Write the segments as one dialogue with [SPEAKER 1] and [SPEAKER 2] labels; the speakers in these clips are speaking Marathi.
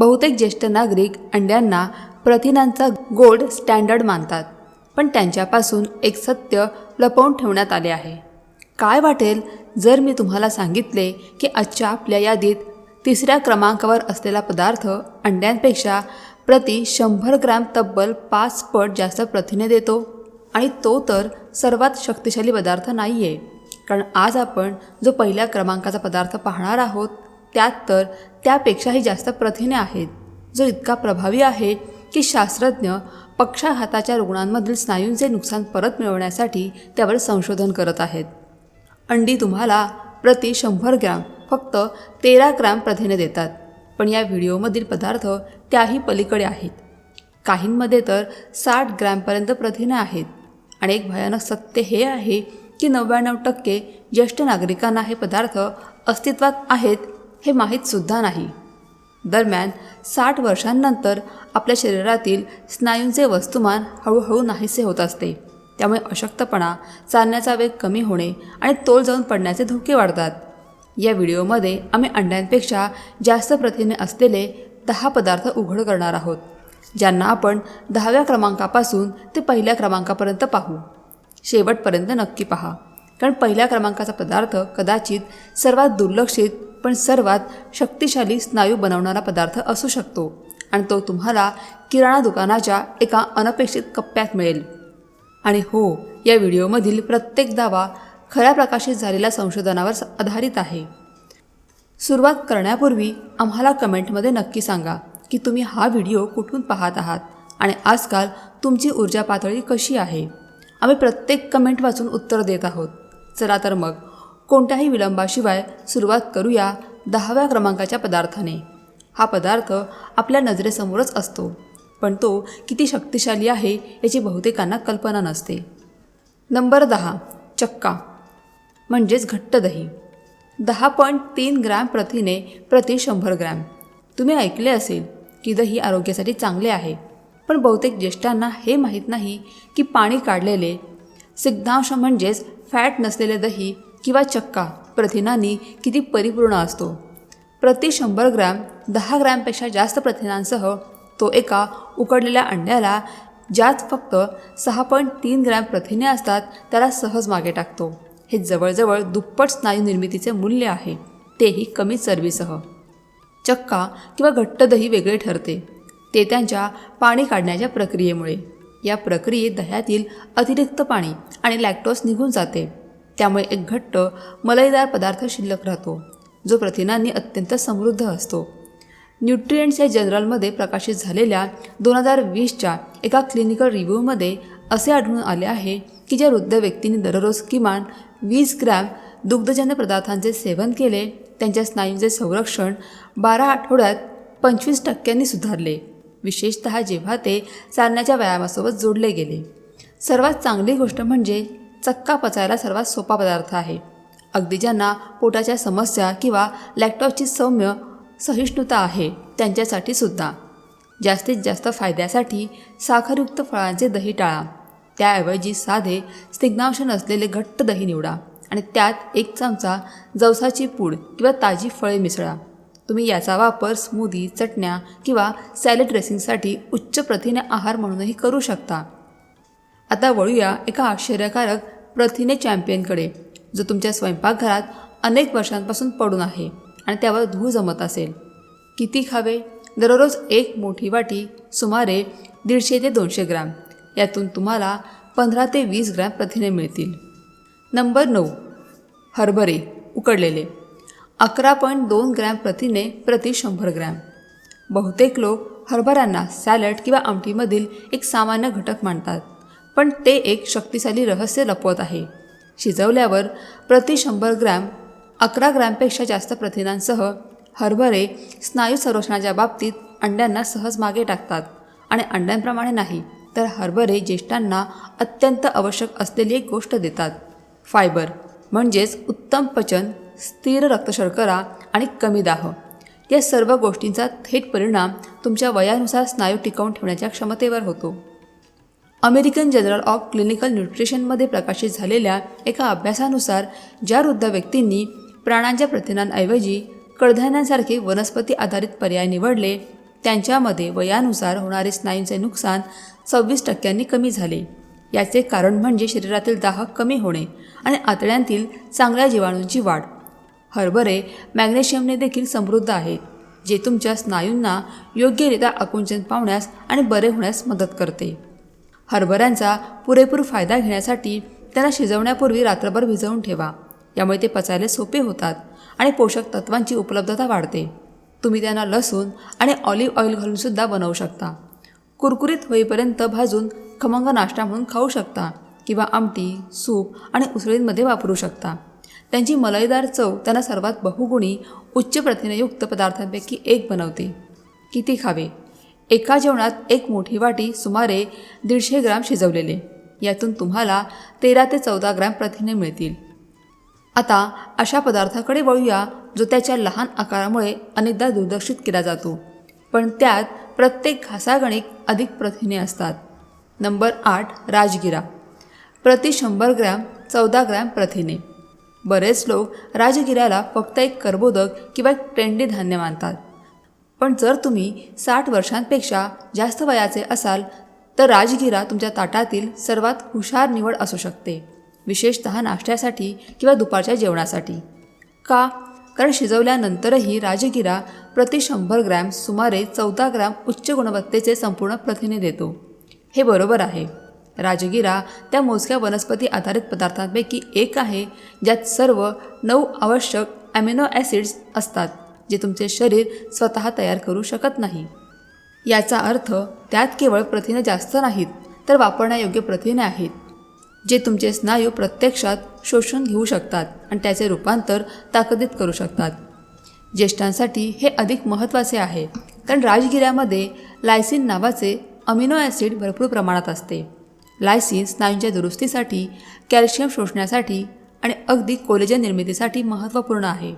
[SPEAKER 1] बहुतेक ज्येष्ठ नागरिक अंड्यांना प्रथिनांचा गोल्ड स्टँडर्ड मानतात पण त्यांच्यापासून एक सत्य लपवून ठेवण्यात आले आहे. काय वाटेल जर मी तुम्हाला सांगितले की आजच्या आपल्या यादीत तिसऱ्या क्रमांकावर असलेला पदार्थ अंड्यांपेक्षा प्रति शंभर ग्रॅम तब्बल पाच पट जास्त प्रथिने देतो आणि तो तर सर्वात शक्तिशाली पदार्थ नाही आहे कारण आज आपण जो पहिल्या क्रमांकाचा पदार्थ पाहणार आहोत त्यात तर त्यापेक्षाही जास्त प्रथिने आहेत. जो इतका प्रभावी आहे की शास्त्रज्ञ पक्षाघाताच्या रुग्णांमधील स्नायूंचे नुकसान परत मिळवण्यासाठी त्यावर संशोधन करत आहेत. अंडी तुम्हाला प्रति शंभर ग्रॅम फक्त तेरा ग्रॅम प्रथिने देतात. पण या व्हिडिओमधील पदार्थ त्याही पलीकडे आहेत. काहींमध्ये तर साठ ग्रॅमपर्यंत प्रथिने आहेत. आणि एक भयानक सत्य हे आहे की नव्याण्णव टक्के ज्येष्ठ नागरिकांना हे पदार्थ अस्तित्वात आहेत हे माहीतसुद्धा नाही. दरम्यान साठ वर्षांनंतर आपल्या शरीरातील स्नायूंचे वस्तुमान हळूहळू नाहीसे होत असते. त्यामुळे अशक्तपणा चालण्याचा वेग कमी होणे आणि तोल जाऊन पडण्याचे धोके वाढतात. या व्हिडिओमध्ये आम्ही अंड्यांपेक्षा जास्त प्रथिने असलेले दहा पदार्थ उघड करणार आहोत ज्यांना आपण दहाव्या क्रमांकापासून ते पहिल्या क्रमांकापर्यंत पाहू. शेवटपर्यंत नक्की पहा. कारण पहिल्या क्रमांकाचा पदार्थ कदाचित सर्वात दुर्लक्षित पण सर्वात शक्तिशाली स्नायू बनवणारा पदार्थ असू शकतो आणि तो तुम्हाला किराणा दुकानाच्या एका अनपेक्षित कप्प्यात मिळेल. आणि हो या व्हिडिओमधील प्रत्येक दावा खऱ्या प्रकाशित झालेल्या संशोधनावर आधारित आहे. सुरुवात करण्यापूर्वी आम्हाला कमेंटमध्ये नक्की सांगा की तुम्ही हा व्हिडिओ कुठून पाहत आहात आणि आजकाल तुमची ऊर्जा पातळी कशी आहे? आम्ही प्रत्येक कमेंट वाचून उत्तर देत आहोत. चला तर मग. कोणत्याही विलंबाशिवाय सुरुवात करूया दहाव्या क्रमांकाच्या पदार्थाने. हा पदार्थ आपल्या नजरेसमोरच असतो. पण तो किती शक्तिशाली आहे याची बहुतेकांना कल्पना नसते. नंबर दहा. चक्का. म्हणजेच घट्ट दही. दहा पॉईंट तीन ग्रॅम प्रथिने प्रति शंभर ग्रॅम. तुम्ही ऐकले असेल की दही आरोग्यासाठी चांगले आहे. पण बहुतेक ज्येष्ठांना हे माहीत नाही की पाणी काढलेले सिग्धांश म्हणजेच फॅट नसलेले दही किंवा चक्का प्रथिनांनी किती परिपूर्ण असतो? प्रति शंभर ग्रॅम दहा ग्रॅमपेक्षा जास्त प्रथिनांसह तो एका उकडलेल्या अंड्याला ज्यात फक्त सहा पॉईंट तीन ग्रॅम प्रथिने असतात त्याला सहज मागे टाकतो. हे जवळजवळ दुप्पट स्नायू निर्मितीचे मूल्य आहे. तेही कमी चरबीसह. चक्का किंवा घट्ट दही वेगळे ठरते. ते त्यांच्या पाणी काढण्याच्या प्रक्रियेमुळे. या प्रक्रियेत दह्यातील अतिरिक्त पाणी आणि लॅक्टोस निघून जाते. त्यामुळे एक घट्ट मलईदार पदार्थ शिल्लक राहतो जो प्रथिनांनी अत्यंत समृद्ध असतो. न्यूट्रिएंट्स या जर्नलमध्ये प्रकाशित झालेल्या दोन हजार वीसच्या एका क्लिनिकल रिव्ह्यूमध्ये असे आढळून आले आहे की ज्या वृद्ध व्यक्तींनी दररोज किमान वीस ग्रॅम दुग्धजन्य पदार्थांचे सेवन केले त्यांच्या स्नायूंचे संरक्षण बारा आठवड्यात पंचवीस टक्क्यांनी सुधारले. विशेषतः जेव्हा ते चालण्याच्या व्यायामासोबत जोडले गेले. सर्वात चांगली गोष्ट म्हणजे चक्का पचायला सर्वात सोपा पदार्थ आहे. अगदी ज्यांना पोटाच्या समस्या किंवा लॅक्टॉसची सौम्य सहिष्णुता आहे त्यांच्यासाठी सुद्धा. जास्तीत जास्त फायद्यासाठी साखरयुक्त फळांचे दही टाळा. त्याऐवजी साधे स्निग्धांश नसलेले घट्ट दही निवडा आणि त्यात एक चमचा जवसाची पूड किंवा ताजी फळे मिसळा. तुम्ही याचा वापर स्मूदी चटण्या किंवा सॅलड ड्रेसिंगसाठी उच्च प्रथिने आहार म्हणूनही करू शकता. आता वळूया एका आश्चर्यकारक प्रथिने चॅम्पियनकडे जो तुमच्या स्वयंपाकघरात अनेक वर्षांपासून पडून आहे आणि त्यावर धूळ जमत असेल. किती खावे? दररोज एक मोठी वाटी सुमारे दीडशे ते दोनशे ग्रॅम. यातून तुम्हाला पंधरा ते वीस ग्रॅम प्रथिने मिळतील. नंबर नऊ. हरभरे उकडलेले. अकरा पॉईंट दोन ग्रॅम प्रथिने प्रति शंभर ग्रॅम. बहुतेक लोक हरभऱ्यांना सॅलड किंवा आमटीमधील एक सामान्य घटक मानतात पण ते एक शक्तिशाली रहस्य लपवत आहे. शिजवल्यावर प्रति शंभर ग्रॅम अकरा ग्रॅमपेक्षा जास्त प्रथिनांसह हरभरे स्नायू संरक्षणाच्या बाबतीत अंड्यांना सहज मागे टाकतात आणि अंड्यांप्रमाणे नाही तर हरभरे ज्येष्ठांना अत्यंत आवश्यक असलेली एक गोष्ट देतात फायबर म्हणजेच उत्तम पचन स्थिर रक्तशर्करा आणि कमी दाह. या सर्व गोष्टींचा थेट परिणाम तुमच्या वयानुसार स्नायू टिकवून ठेवण्याच्या क्षमतेवर होतो. अमेरिकन जर्नल ऑफ क्लिनिकल न्यूट्रिशनमध्ये प्रकाशित झालेल्या एका अभ्यासानुसार ज्या वृद्ध व्यक्तींनी प्राण्यांच्या प्रथिनांऐवजी कडधान्यांसारखे वनस्पती आधारित पर्याय निवडले त्यांच्यामध्ये वयानुसार होणारे स्नायूंचे नुकसान सव्वीस टक्क्यांनी कमी झाले. याचे कारण म्हणजे शरीरातील दाह कमी होणे आणि आतड्यांतील चांगल्या जीवाणूंची वाढ. हरभरे मॅग्नेशियमने देखील समृद्ध आहेत जे तुमच्या स्नायूंना योग्यरित्या आकुंचन पावण्यास आणि बरे होण्यास मदत करते. हरभऱ्यांचा पुरेपूर फायदा घेण्यासाठी त्यांना शिजवण्यापूर्वी रात्रभर भिजवून ठेवा. यामुळे ते पचायला सोपे होतात आणि पोषक तत्वांची उपलब्धता वाढते. तुम्ही त्यांना लसूण आणि ऑलिव्ह ऑइल घालूनसुद्धा बनवू शकता. कुरकुरीत होईपर्यंत भाजून खमंग नाश्ता म्हणून खाऊ शकता किंवा आमटी सूप आणि उसळींमध्ये वापरू शकता. त्यांची मलईदार चव त्यांना सर्वात बहुगुणी उच्च प्रथिनयुक्त पदार्थांपैकी एक बनवते. किती खावे? एका जेवणात एक मोठी वाटी सुमारे दीडशे ग्राम शिजवलेले. यातून तुम्हाला तेरा ते चौदा ग्रॅम प्रथिने मिळतील. आता अशा पदार्थाकडे वळूया जो त्याच्या लहान आकारामुळे अनेकदा दुर्लक्षित केला जातो. पण त्यात प्रत्येक घासागणिक अधिक प्रथिने असतात. नंबर आठ राजगिरा. प्रति शंभर ग्रॅम चौदा ग्रॅम प्रथिने. बरेच लोक राजगिऱ्याला फक्त एक कर्बोदक किंवा एक ट्रेंडी धान्य मानतात. पण जर तुम्ही साठ वर्षांपेक्षा जास्त वयाचे असाल तर राजगिरा तुमच्या ताटातील सर्वात हुशार निवड असू शकते विशेषतः नाश्त्यासाठी किंवा दुपारच्या जेवणासाठी. का? कारण शिजवल्यानंतरही राजगिरा प्रति शंभर ग्रॅम सुमारे चौदा ग्रॅम उच्च गुणवत्तेचे संपूर्ण प्रथिने देतो. हे बरोबर आहे. राजगिरा त्या मोजक्या वनस्पती आधारित पदार्थांपैकी एक आहे ज्यात सर्व नऊ आवश्यक ॲमिनो ॲसिड्स असतात जे तुमचे शरीर स्वतः तयार करू शकत नाही. याचा अर्थ त्यात केवळ प्रथिने जास्त नाहीत तर वापरण्यायोग्य प्रथिने आहेत जे तुमचे स्नायू प्रत्यक्षात शोषून घेऊ शकतात आणि त्याचे रूपांतर ताकदीत करू शकतात. ज्येष्ठांसाठी हे अधिक महत्त्वाचे आहे कारण राजगिऱ्यामध्ये लायसिन नावाचे अमिनो ॲसिड भरपूर प्रमाणात असते. लायसिन स्नायूंच्या दुरुस्तीसाठी कॅल्शियम शोषण्यासाठी आणि अगदी कोलेजन निर्मितीसाठी महत्त्वपूर्ण आहे.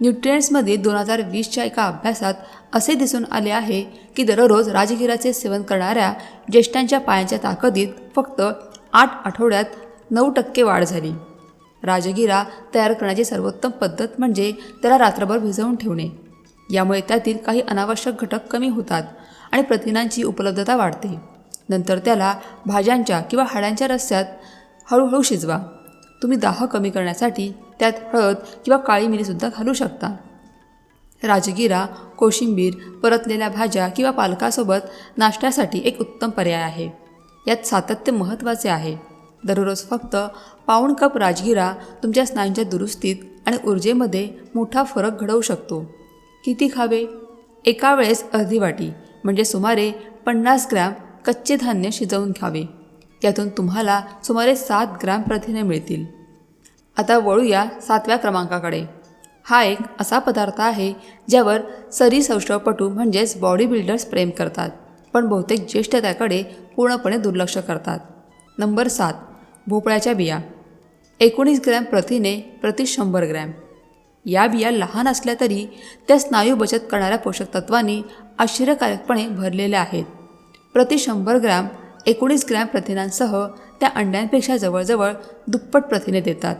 [SPEAKER 1] न्यूट्रियन्ट्समध्ये दोन हजार वीसच्या एका अभ्यासात असे दिसून आले आहे की दररोज राजगिराचे सेवन करणाऱ्या ज्येष्ठांच्या पायांच्या ताकदीत फक्त आठ आठवड्यात नऊ टक्के वाढ झाली. राजगिरा तयार करण्याची सर्वोत्तम पद्धत म्हणजे त्याला रात्रभर भिजवून ठेवणे. यामुळे त्यातील काही अनावश्यक घटक कमी होतात आणि प्रथिनांची उपलब्धता वाढते. नंतर त्याला भाज्यांच्या किंवा हाडांच्या रस्त्यात हळूहळू शिजवा. तुम्ही दाह कमी करण्यासाठी त्यात हळद किंवा काळी मिरीसुद्धा घालू शकता. राजगिरा कोशिंबीर परतलेल्या भाज्या किंवा पालकासोबत नाश्त्यासाठी एक उत्तम पर्याय आहे. यात सातत्य महत्त्वाचे आहे. दररोज फक्त पाऊण कप राजगिरा तुमच्या स्नायूंच्या दुरुस्तीत आणि ऊर्जेमध्ये मोठा फरक घडवू शकतो. किती खावे? एका वेळेस अर्धी वाटी म्हणजे सुमारे पन्नास ग्रॅम कच्चे धान्य शिजवून घ्यावे. त्यातून तुम्हाला सुमारे सात ग्रॅम प्रथिने मिळतील. आता वळूया सातव्या क्रमांकाकडे. हा एक असा पदार्थ आहे ज्यावर सरी सौष्ठवपटू म्हणजेच बॉडी बिल्डर्स प्रेम करतात पण बहुतेक ज्येष्ठ त्याकडे पूर्णपणे दुर्लक्ष करतात. नंबर सात भोपळ्याच्या बिया. एकोणीस ग्रॅम प्रथिने प्रति शंभर ग्रॅम. या बिया लहान असल्या तरी त्या स्नायू बचत करणाऱ्या पोषक तत्वांनी आश्चर्यकारकपणे भरलेल्या आहेत. प्रति शंभर ग्रॅम एकोणीस ग्रॅम प्रथिनांसह त्या अंड्यांपेक्षा जवळजवळ दुप्पट प्रथिने देतात.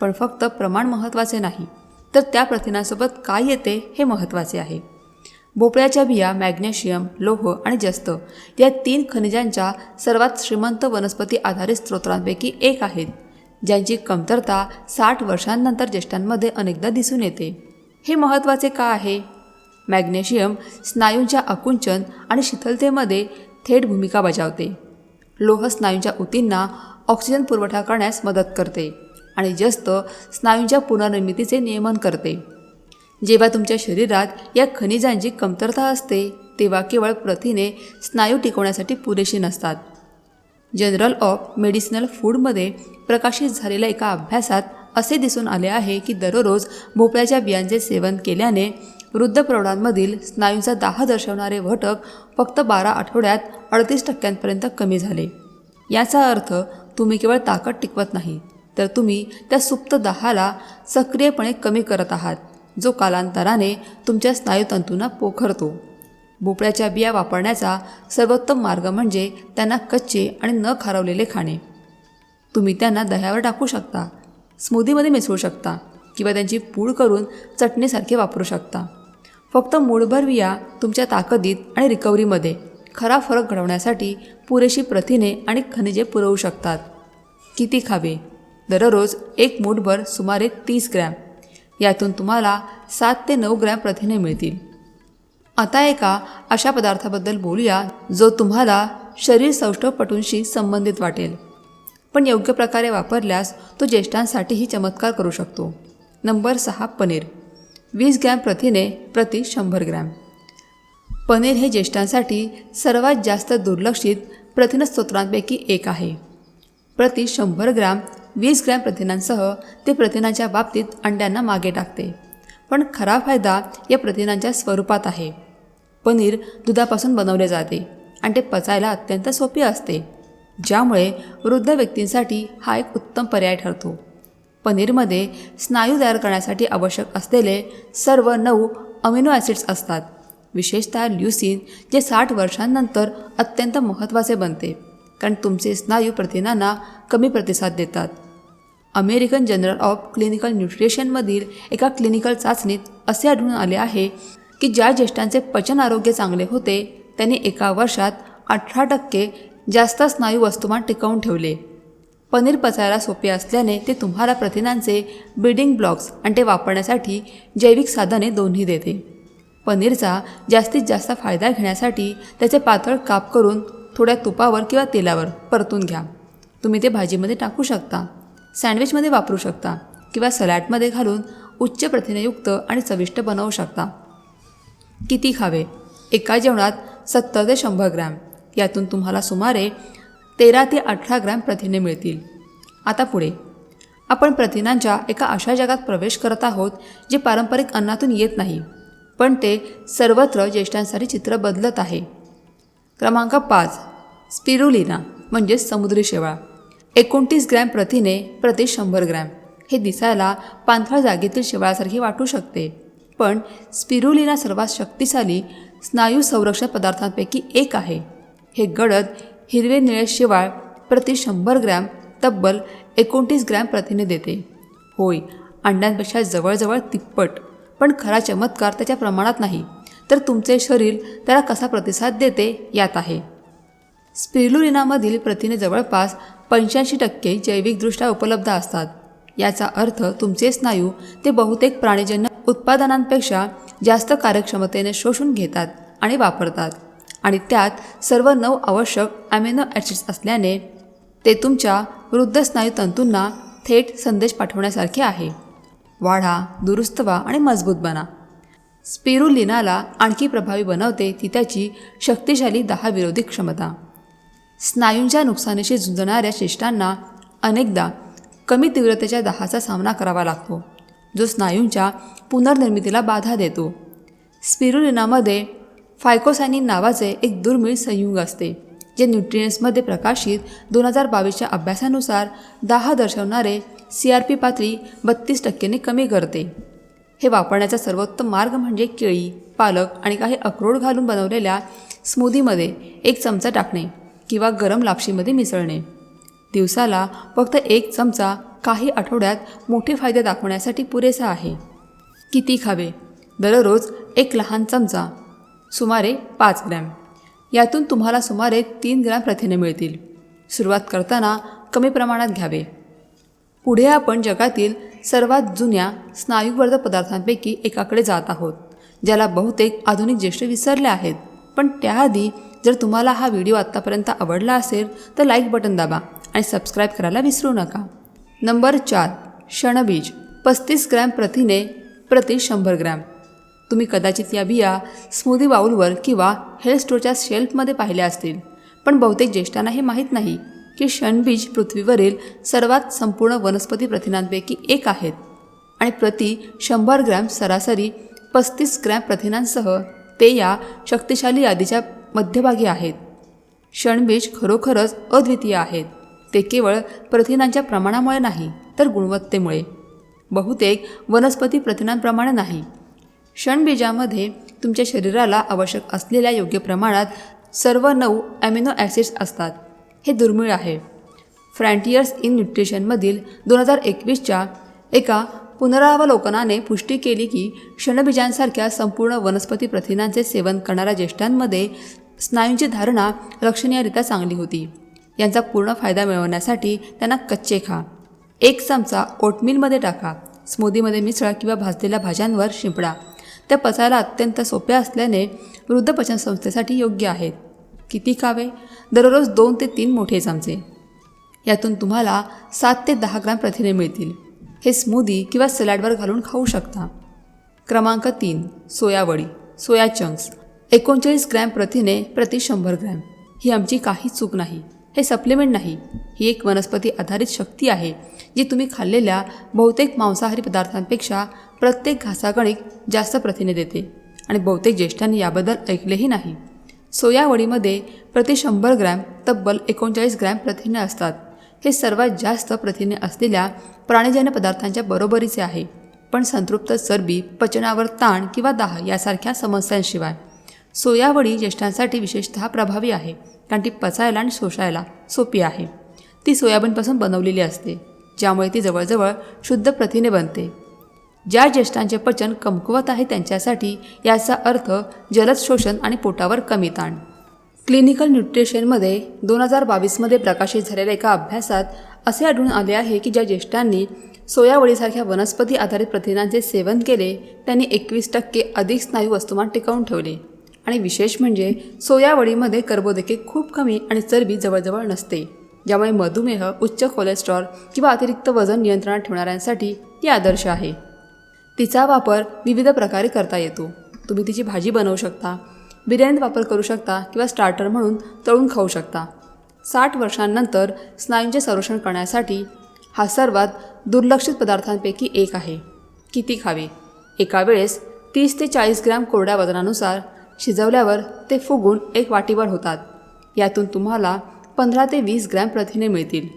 [SPEAKER 1] पण फक्त प्रमाण महत्त्वाचे नाही. तर त्या प्रथिनांसोबत काय येते हे महत्त्वाचे आहे. भोपळ्याच्या बिया मॅग्नेशियम लोह आणि जस्त या तीन खनिजांच्या सर्वात श्रीमंत वनस्पती आधारित स्रोतांपैकी एक आहेत ज्यांची कमतरता साठ वर्षांनंतर ज्येष्ठांमध्ये अनेकदा दिसून येते. हे महत्त्वाचे का आहे? मॅग्नेशियम स्नायूंच्या आकुंचन आणि शिथिलतेमध्ये थेट भूमिका बजावते. लोह स्नायूंच्या ऊतींना ऑक्सिजन पुरवठा करण्यास मदत करते आणि जस्त स्नायूंच्या पुनर्निर्मितीचे नियमन करते. जेव्हा तुमच्या शरीरात या खनिजांची कमतरता असते तेव्हा केवळ प्रथिने स्नायू टिकवण्यासाठी पुरेशी नसतात. जनरल ऑफ मेडिसिनल फूडमध्ये प्रकाशित झालेल्या एका अभ्यासात असे दिसून आले आहे की दररोज भोपळ्याच्या बियांचे सेवन केल्याने वृद्ध प्रौढांमधील स्नायूंचा दाह दर्शवणारे घटक फक्त बारा आठवड्यात अडतीस टक्क्यांपर्यंत कमी झाले. याचा अर्थ तुम्ही केवळ ताकद टिकवत नाही तर तुम्ही त्या सुप्त दाहाला सक्रियपणे कमी करत आहात जो कालांतराने तुमच्या स्नायूतंतूंना पोखरतो. भोपळ्याच्या बिया वापरण्याचा सर्वोत्तम मार्ग म्हणजे त्यांना कच्चे आणि न खारवलेले खाणे. तुम्ही त्यांना दह्यावर टाकू शकता स्मूदीमध्ये मिसळू शकता किंवा त्यांची पूड करून चटणीसारखे वापरू शकता. फक्त मूळभर बिया तुमच्या ताकदीत आणि रिकव्हरीमध्ये खरा फरक घडवण्यासाठी पुरेशी प्रथिने आणि खनिजे पुरवू शकतात. किती खावे? दररोज एक मूठभर सुमारे तीस ग्रॅम. यातून तुम्हाला सात ते नऊ ग्रॅम प्रथिने मिळतील. आता एका अशा पदार्थाबद्दल बोलूया जो तुम्हाला शरीर सौष्ठवपटूंशी संबंधित वाटेल. पण योग्य प्रकारे वापरल्यास तो ज्येष्ठांसाठीही चमत्कार करू शकतो. नंबर सहा पनीर. वीस ग्रॅम प्रथिने प्रति शंभर ग्रॅम. पनीर हे ज्येष्ठांसाठी सर्वात जास्त दुर्लक्षित प्रथिनस्त्रोतांपैकी एक आहे. प्रति शंभर ग्रॅम वीस ग्रॅम प्रथिनांसह ते प्रथिनांच्या बाबतीत अंड्यांना मागे टाकते. पण खरा फायदा या प्रथिनांच्या स्वरूपात आहे. पनीर दुधापासून बनवले जाते आणि ते पचायला अत्यंत सोपे असते. ज्यामुळे वृद्ध व्यक्तींसाठी हा एक उत्तम पर्याय ठरतो. पनीरमध्ये स्नायू तयार करण्यासाठी आवश्यक असलेले सर्व नऊ अमिनो ॲसिड्स असतात. विशेषतः ल्युसिन जे साठ वर्षांनंतर अत्यंत महत्त्वाचे बनते कारण तुमचे स्नायू प्रथिनांना कमी प्रतिसाद देतात. अमेरिकन जनरल ऑफ क्लिनिकल न्यूट्रिशनमधील एका क्लिनिकल चाचणीत असे आढळून आले आहे की ज्या ज्येष्ठांचे पचन आरोग्य चांगले होते त्यांनी एका वर्षात अठरा टक्के जास्त स्नायू वस्तुमान टिकवून ठेवले. पनीर पचायला सोपे असल्याने ते तुम्हाला प्रथिनांचे बिल्डिंग ब्लॉक्स आणि ते वापरण्यासाठी जैविक साधने दोन्ही देते. पनीरचा जास्तीत जास्त फायदा घेण्यासाठी त्याचे पातळ काप करून थोड्या तुपावर किंवा तेलावर परतून घ्या. तुम्ही ते भाजीमध्ये टाकू शकता सँडविचमध्ये वापरू शकता किंवा सलॅडमध्ये घालून उच्च प्रथिनेयुक्त आणि चविष्ट बनवू शकता. किती खावे? एका जेवणात सत्तर ते शंभर ग्रॅम. यातून तुम्हाला सुमारे तेरा ते अठरा ग्रॅम प्रथिने मिळतील. आता पुढे. आपण प्रथिनांच्या एका अशा जगात प्रवेश करत आहोत जे पारंपरिक अन्नातून येत नाही. पण ते सर्वत्र ज्येष्ठांसाठी चित्र बदलत आहे. क्रमांक पाच स्पिरुलिना म्हणजेच समुद्री शेवाळ. एकोणतीस ग्रॅम प्रथिने प्रति शंभर ग्रॅम. हे दिसायला पांथळ जागेतील शेवाळासारखी वाटू शकते. पण स्पिरुलिना सर्वात शक्तिशाली स्नायू संरक्षण पदार्थांपैकी एक आहे. हे गडद हिरवे निळे शेवाळ प्रति शंभर ग्रॅम तब्बल एकोणतीस ग्रॅम प्रथिने देते. होय अंड्यांपेक्षा जवळजवळ तिप्पट. पण खरा चमत्कार त्याच्या प्रमाणात नाही. तर तुमचे शरीर त्याला कसा प्रतिसाद देते यात आहे. स्पिरुलिनामधील प्रथिने जवळपास पंच्याऐंशी टक्के जैविकदृष्ट्या उपलब्ध असतात. याचा अर्थ तुमचे स्नायू ते बहुतेक प्राणीजन्य उत्पादनांपेक्षा जास्त कार्यक्षमतेने शोषून घेतात आणि वापरतात. आणि त्यात सर्व नऊ आवश्यक ॲमिनो ॲसिड्स असल्याने ते तुमच्या वृद्ध स्नायू तंतूंना थेट संदेश पाठवण्यासारखे आहे. वाढा दुरुस्त व्हा आणि मजबूत बना. स्पिरुलिनाला आणखी प्रभावी बनवते ती त्याची शक्तिशाली दहा विरोधी क्षमता. स्नायूंच्या नुकसानीशी झुंजणाऱ्या शिष्टांना अनेकदा कमी तीव्रतेच्या दहाचा सामना करावा लागतो जो स्नायूंच्या पुनर्निर्मितीला बाधा देतो. स्पिरुलिनामध्ये फायकोसायनिन नावाचे एक दुर्मिळ संयुग असते जे न्यूट्रियन्समध्ये प्रकाशित दोन हजार बावीसच्या अभ्यासानुसार दाह दर्शवणारे सी आर पी पातळी बत्तीस टक्क्यांनी कमी करते. हे वापरण्याचा सर्वोत्तम मार्ग म्हणजे केळी पालक आणि काही अक्रोड घालून बनवलेल्या स्मूदीमध्ये एक चमचा टाकणे किंवा गरम लापशीमध्ये मिसळणे. दिवसाला फक्त एक चमचा काही आठवड्यात मोठे फायदे दाखवण्यासाठी पुरेसा आहे. किती खावे? दररोज एक लहान चमचा सुमारे पाच ग्रॅम. यातून तुम्हाला सुमारे तीन ग्रॅम प्रथिने मिळतील. सुरुवात करताना कमी प्रमाणात घ्यावे. पुढे आपण जगातील सर्वात जुन्या स्नायूवर्धक पदार्थांपैकी एकाकडे जात आहोत ज्याला बहुतेक आधुनिक ज्येष्ठ विसरले आहेत. पण त्याआधी जर तुम्हाला हा व्हिडिओ आत्तापर्यंत आवडला असेल तर लाईक बटन दाबा आणि सबस्क्राईब करायला विसरू नका. नंबर चार शणबीज पस्तीस ग्रॅम प्रथिने प्रति शंभर ग्रॅम. तुम्ही कदाचित या बिया स्मूदी बाऊलवर किंवा हेल्थ स्टोरच्या शेल्फमध्ये पाहिल्या असतील पण बहुतेक ज्येष्ठांना हे माहीत नाही. की शणबीज पृथ्वीवरील सर्वात संपूर्ण वनस्पती प्रथिनांपैकी एक आहेत. आणि प्रति शंभर ग्रॅम सरासरी पस्तीस ग्रॅम प्रथिनांसह ते या शक्तिशाली यादीच्या मध्यभागी आहेत. शणबीज खरोखरच अद्वितीय आहेत. ते केवळ प्रथिनांच्या प्रमाणामुळे नाही तर गुणवत्तेमुळे. बहुतेक वनस्पती प्रथिनांप्रमाणे नाही. शणबीजामध्ये तुमच्या शरीराला आवश्यक असलेल्या योग्य प्रमाणात सर्व नऊ ॲमिनो ॲसिड्स असतात. हे दुर्मिळ आहे. फ्रँटियर्स इन न्यूट्रिशनमधील दोन हजार एकवीसच्या एका पुनरावलोकनाने पुष्टी केली की क्षणबीजांसारख्या संपूर्ण वनस्पती प्रथिनांचे सेवन करणाऱ्या ज्येष्ठांमध्ये स्नायूंची धारणा लक्षणीयरित्या चांगली होती. यांचा पूर्ण फायदा मिळवण्यासाठी त्यांना कच्चे खा. एक चमचा ओटमीलमध्ये टाका. स्मूदीमध्ये मिसळा किंवा भाजलेल्या भाज्यांवर शिंपडा. त्या पचायला अत्यंत सोप्या असल्याने वृद्ध पचनसंस्थेसाठी योग्य आहेत. किती खावे दररोज दोन ते तीन मोठे चमचे. यातून तुम्हाला सात ते दहा ग्रॅम प्रथिने मिळतील. हे स्मूदी किंवा सलॅडवर घालून खाऊ शकता. क्रमांक तीन सोयावडी सोया चंक्स. एकोणचाळीस ग्रॅम प्रथिने प्रति शंभर ग्रॅम. ही आमची काही चूक नाही. हे सप्लिमेंट नाही. ही एक वनस्पती आधारित शक्ती आहे जी तुम्ही खाल्लेल्या बहुतेक मांसाहारी पदार्थांपेक्षा प्रत्येक घासागणिक जास्त प्रथिने देते आणि बहुतेक ज्येष्ठांनी याबद्दल ऐकलेही नाही. सोयावडीमध्ये प्रति शंभर ग्रॅम तब्बल एकोणचाळीस ग्रॅम प्रथिने असतात. हे सर्वात जास्त प्रथिने असलेल्या प्राणीजन्य पदार्थांच्या बरोबरीचे आहे. पण संतृप्त चरबी पचनावर ताण किंवा दाह यासारख्या समस्यांशिवाय. सोयावडी ज्येष्ठांसाठी विशेषतः प्रभावी आहे कारण ती पचायला आणि शोषायला सोपी आहे. ती सोयाबीनपासून बनवलेली असते ज्यामुळे ती जवळजवळ शुद्ध प्रथिने बनते. ज्या ज्येष्ठांचे पचन कमकुवत आहे त्यांच्यासाठी याचा अर्थ जलद शोषण आणि पोटावर कमी ताण. क्लिनिकल न्यूट्रिशनमध्ये दोन हजार बावीसमध्ये प्रकाशित झालेल्या एका अभ्यासात असे आढळून आले आहे की ज्या ज्येष्ठांनी सोयावळीसारख्या वनस्पती आधारित प्रथिनांचे सेवन केले त्यांनी एकवीस टक्के अधिक स्नायू वस्तुमान टिकवून ठेवले. आणि विशेष म्हणजे सोयावळीमध्ये कर्बोदके खूप कमी आणि चरबी जवळजवळ नसते ज्यामुळे मधुमेह उच्च कोलेस्ट्रॉल किंवा अतिरिक्त वजन नियंत्रणात ठेवणाऱ्यांसाठी ती आदर्श आहे. तिचा वापर विविध प्रकारे करता येतो. तुम्ही तिची भाजी बनवू शकता बिर्याणीत वापर करू शकता किंवा स्टार्टर म्हणून तळून खाऊ शकता. साठ वर्षांनंतर स्नायूंचे संरक्षण करण्यासाठी हा सर्वात दुर्लक्षित पदार्थांपैकी एक आहे. किती खावे? एका वेळेस तीस ते चाळीस ग्रॅम कोरड्या वजनानुसार शिजवल्यावर ते फुगून एक वाटीवर होतात. यातून तुम्हाला पंधरा ते वीस ग्रॅम प्रथिने मिळतील.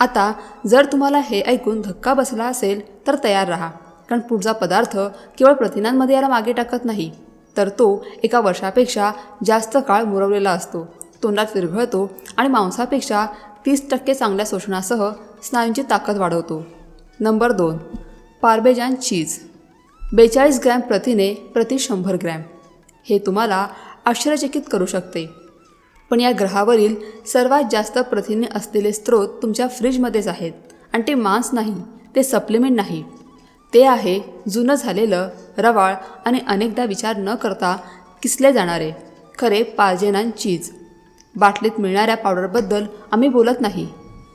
[SPEAKER 1] आता जर तुम्हाला हे ऐकून धक्का बसला असेल तर तयार राहा. कारण पुढचा पदार्थ केवळ प्रथिनांमध्ये याला मागे टाकत नाही तर तो एका वर्षापेक्षा जास्त काळ मुरवलेला असतो. तोंडात विरघळतो आणि मांसापेक्षा तीस टक्के चांगल्या शोषणासह स्नायूंची ताकद वाढवतो. नंबर दोन पार्बेजान चीज. बेचाळीस ग्रॅम प्रथिने प्रति शंभर ग्रॅम. हे तुम्हाला आश्चर्यचकित करू शकते. पण या ग्रहावरील सर्वात जास्त प्रथिने असलेले स्रोत तुमच्या फ्रीजमध्येच आहेत आणि ते मांस नाही ते सप्लिमेंट नाही. ते आहे जुनं झालेलं रवाळ आणि अनेकदा विचार न करता किसले जाणारे खरे पार्जेनान चीज. बाटलीत मिळणाऱ्या पावडरबद्दल आम्ही बोलत नाही.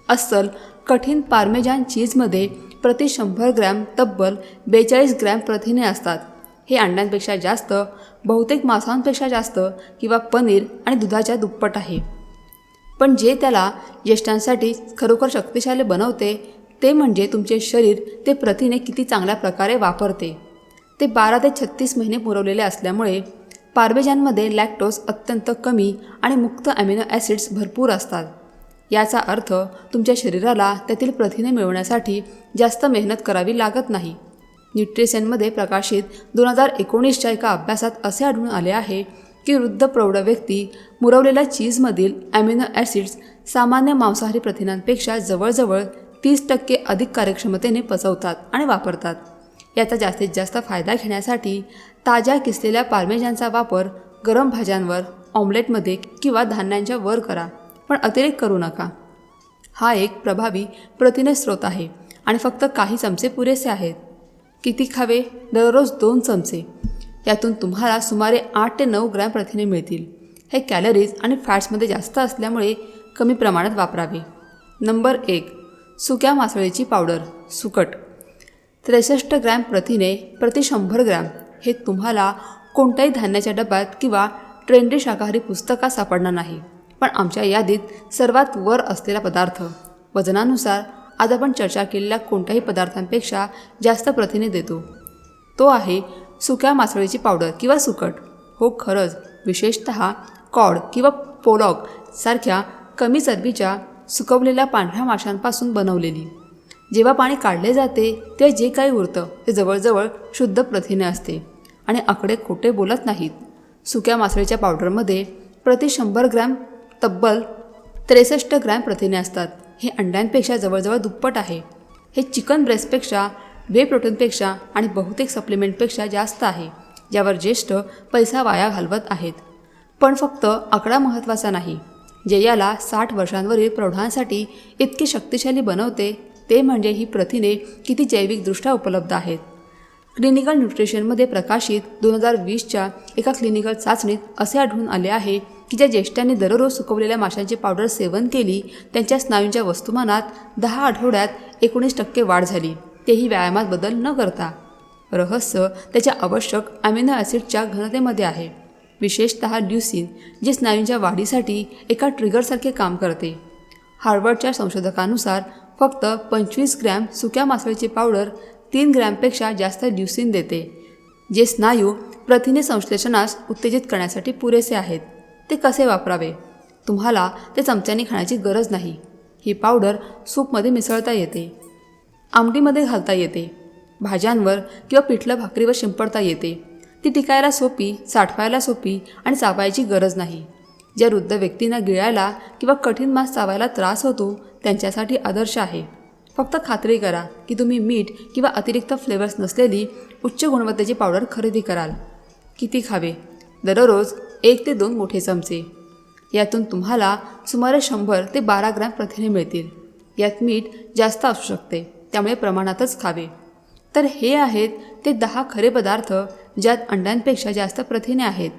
[SPEAKER 1] अस्सल कठीण पार्मेजान चीजमध्ये प्रति शंभर ग्रॅम तब्बल बेचाळीस ग्रॅम प्रथिने असतात. हे अंड्यांपेक्षा जास्त बहुतेक मांसांपेक्षा जास्त किंवा पनीर आणि दुधाच्या दुप्पट आहे. पण जे त्याला ज्येष्ठांसाठी खरोखर शक्तिशाली बनवते ते म्हणजे तुमचे शरीर ते प्रथिने किती चांगल्या प्रकारे वापरते. ते बारा ते छत्तीस महिने पुरवलेले असल्यामुळे पार्बेजांमध्ये लॅक्टोज अत्यंत कमी आणि मुक्त ॲमिनो ॲसिड्स भरपूर असतात. याचा अर्थ तुमच्या शरीराला त्यातील प्रथिने मिळवण्यासाठी जास्त मेहनत करावी लागत नाही. न्यूट्रिशनमध्ये प्रकाशित दोन हजार एकोणीसच्या एका अभ्यासात असे आढळून आले आहे की वृद्ध प्रौढ व्यक्ती मुरवलेल्या चीजमधील ॲमिनो ॲसिड्स सामान्य मांसाहारी प्रथिनांपेक्षा जवळजवळ तीस टक्के अधिक कार्यक्षमतेने पचवतात आणि वापरतात. याचा जास्तीत जास्त फायदा घेण्यासाठी ताज्या किसलेल्या पार्मेजांचा वापर गरम भाज्यांवर ऑमलेटमध्ये किंवा धान्यांच्या वर करा पण अतिरेक करू नका. हा एक प्रभावी प्रथिने स्रोत आहे आणि फक्त काही चमचे पुरेसे आहेत. किती खावे? दररोज दोन चमचे. यातून तुम्हाला सुमारे आठ ते नऊ ग्रॅम प्रथिने मिळतील. हे कॅलरीज आणि फॅट्समध्ये जास्त असल्यामुळे कमी प्रमाणात वापरावे. नंबर एक सुक्या मासळीची पावडर सुकट. त्रेसष्ट ग्रॅम प्रथिने प्रति शंभर ग्रॅम. हे तुम्हाला कोणत्याही धान्याच्या डब्यात किंवा ट्रेंडी शाकाहारी पुस्तकात सापडणार नाही. पण आमच्या यादीत सर्वात वर असलेला पदार्थ वजनानुसार आज आपण चर्चा केलेल्या कोणत्याही पदार्थांपेक्षा जास्त प्रथिने देतो. तो आहे सुक्या मासळीची पावडर किंवा सुकट. हो खरंच विशेषत कॉड किंवा पोलॉग सारख्या कमी चरबीच्या सुकवलेल्या पांढऱ्या माशांपासून बनवलेली. जेव्हा पाणी काढले जाते तेव्हा जे काही उरतं ते जवळजवळ शुद्ध प्रथिने असते आणि आकडे खोटे बोलत नाहीत. सुक्या मासळीच्या पावडरमध्ये प्रति शंभर ग्रॅम तब्बल त्रेसष्ट ग्रॅम प्रथिने असतात. हे अंड्यांपेक्षा जवळजवळ दुप्पट आहे. हे चिकन ब्रेस्टपेक्षा वे प्रोटीनपेक्षा आणि बहुतेक सप्लिमेंटपेक्षा जास्त आहे ज्यावर ज्येष्ठ पैसा वाया घालवत आहेत. पण फक्त आकडा महत्त्वाचा नाही. जे याला साठ वर्षांवरील प्रौढांसाठी इतके शक्तिशाली बनवते ते म्हणजे ही प्रथिने किती जैविकदृष्ट्या उपलब्ध आहेत. क्लिनिकल न्यूट्रिशनमध्ये प्रकाशित दोन हजार वीसच्या एका क्लिनिकल चाचणीत असे आढळून आले आहे की ज्या ज्येष्ठांनी दररोज सुकवलेल्या माशांची पावडर सेवन केली त्यांच्या स्नायूंच्या वस्तुमानात दहा आठवड्यात एकोणीस टक्के वाढ झाली. तेही व्यायामात बदल न करता. रहस्य त्याच्या आवश्यक अमिनो ॲसिडच्या घनतेमध्ये आहे. विशेषतः ड्युसिन जे स्नायूंच्या वाढीसाठी एका ट्रिगरसारखे काम करते. हार्वर्डच्या संशोधकानुसार फक्त पंचवीस ग्रॅम सुक्या मासळीची पावडर तीन ग्रॅमपेक्षा जास्त ड्युसिन देते जे स्नायू प्रथिने संश्लेषणास उत्तेजित करण्यासाठी पुरेसे आहेत. ते कसे वापरावे? तुम्हाला ते चमच्याने खाण्याची गरज नाही. ही पावडर सूपमध्ये मिसळता येते. आमटीमध्ये घालता येते. भाज्यांवर किंवा पिठलं भाकरीवर शिंपडता येते. ती टिकायला सोपी साठवायला सोपी आणि चावायची गरज नाही. ज्या वृद्ध व्यक्तींना गिळायला किंवा कठीण मांस चावायला त्रास होतो त्यांच्यासाठी आदर्श आहे. फक्त खात्री करा की तुम्ही मीठ किंवा अतिरिक्त फ्लेवर्स नसलेली उच्च गुणवत्तेची पावडर खरेदी कराल. किती खावे? दररोज एक ते दोन मोठे चमचे. यातून तुम्हाला सुमारे शंभर ते बारा ग्रॅम प्रथिने मिळतील. यात मीठ जास्त असू शकते त्यामुळे प्रमाणातच खावे. तर हे आहेत ते दहा खरे पदार्थ ज्यात अंड्यांपेक्षा जास्त प्रथिने आहेत.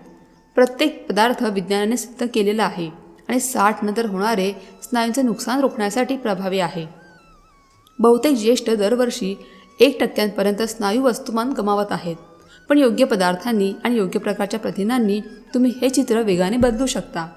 [SPEAKER 1] प्रत्येक पदार्थ विज्ञानाने सिद्ध केलेला आहे आणि साठ नंतर होणारे स्नायूंचे नुकसान रोखण्यासाठी प्रभावी आहे. बहुतेक ज्येष्ठ दरवर्षी एक टक्क्यांपर्यंत स्नायू वस्तुमान गमावत आहेत. पण योग्य पदार्थांनी आणि योग्य प्रकारच्या प्रथिनांनी तुम्ही हे चित्र वेगाने बदलू शकता.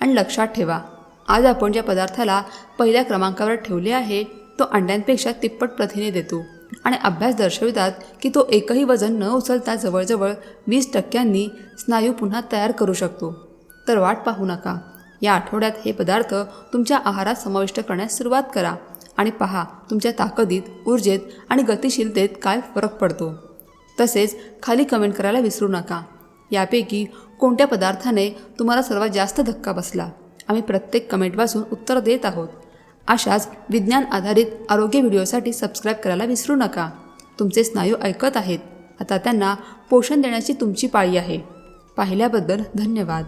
[SPEAKER 1] आणि लक्षात ठेवा आज आपण ज्या पदार्थाला पहिल्या क्रमांकावर ठेवले आहे तो अंड्यांपेक्षा तिप्पट प्रथिने देतो. आणि अभ्यास दर्शवितात की तो एकही वजन न उचलता जवळजवळ वीस टक्क्यांनी स्नायू पुन्हा तयार करू शकतो. तर वाट पाहू नका. या आठवड्यात हे पदार्थ तुमच्या आहारात समाविष्ट करण्यास सुरुवात करा आणि पहा तुमच्या ताकदीत ऊर्जेत आणि गतिशीलतेत काय फरक पडतो. तसेच खाली कमेंट करायला विसरू नका. यापैकी कोणत्या पदार्थाने तुम्हाला सर्वात जास्त धक्का बसला? आम्ही प्रत्येक कमेंट वाचून उत्तर देत आहोत. अशाच विज्ञान आधारित आरोग्य व्हिडिओसाठी सबस्क्राईब करायला विसरू नका. तुमचे स्नायू ऐकत आहेत. आता त्यांना पोषण देण्याची तुमची पाळी आहे. पाहिल्याबद्दल धन्यवाद.